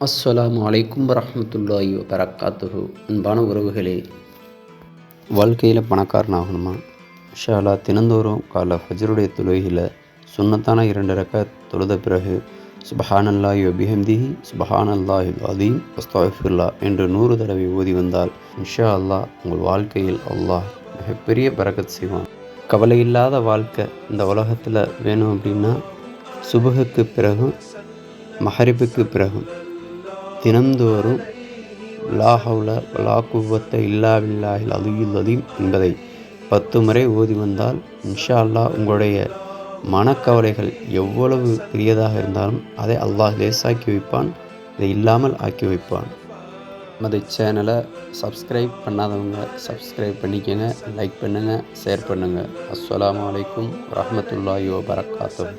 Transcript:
அஸ்ஸலாமு அலைக்கும் வரமத்துல்லாஹி வரகாத்துஹு அன்பான உறவுகளே வாழ்க்கையில் பணக்காரனாகணுமா? ஷாலா தினந்தோறும் காலை ஃபஜருடைய தொழுகையில் சுண்ணத்தான இரண்டு ரக்க தொழுத பிறகு சுபஹானல்லாஹி வபிஹம்திஹி சுபஹானல்லாஹி அதீம் அஸ்தாஃபுல்லா என்று நூறு தடவை ஓதி வந்தால் இன்ஷா அல்லாஹ் உங்கள் வாழ்க்கையில் அல்லாஹ் மிகப்பெரிய பறக்கத் செய்வான். கவலை இல்லாத வாழ்க்கை இந்த உலகத்தில் வேணும் அப்படின்னா சுபகுக்கு பிறகும் மஹரிப்புக்கு பிறகும் தினந்தோறும் லாஹவுல லா குவத்த இல்லா பில்லாஹில் அதீம் என்பதை பத்து முறை ஓதி வந்தால் இன்ஷா அல்லாஹ் உங்களுடைய மனக்கவலைகள் எவ்வளவு பெரியதாக இருந்தாலும் அதை அல்லாஹ் லேசாக்கி வைப்பான் இதை இல்லாமல் ஆக்கி வைப்பான். நமது சேனலை சப்ஸ்கிரைப் பண்ணாதவங்க சப்ஸ்கிரைப் பண்ணிக்கங்க லைக் பண்ணுங்கள் ஷேர் பண்ணுங்கள் அஸ்லாம் அலைக்கும் வரஹ்மத்துல்லாஹி வபரகாத்துஹு.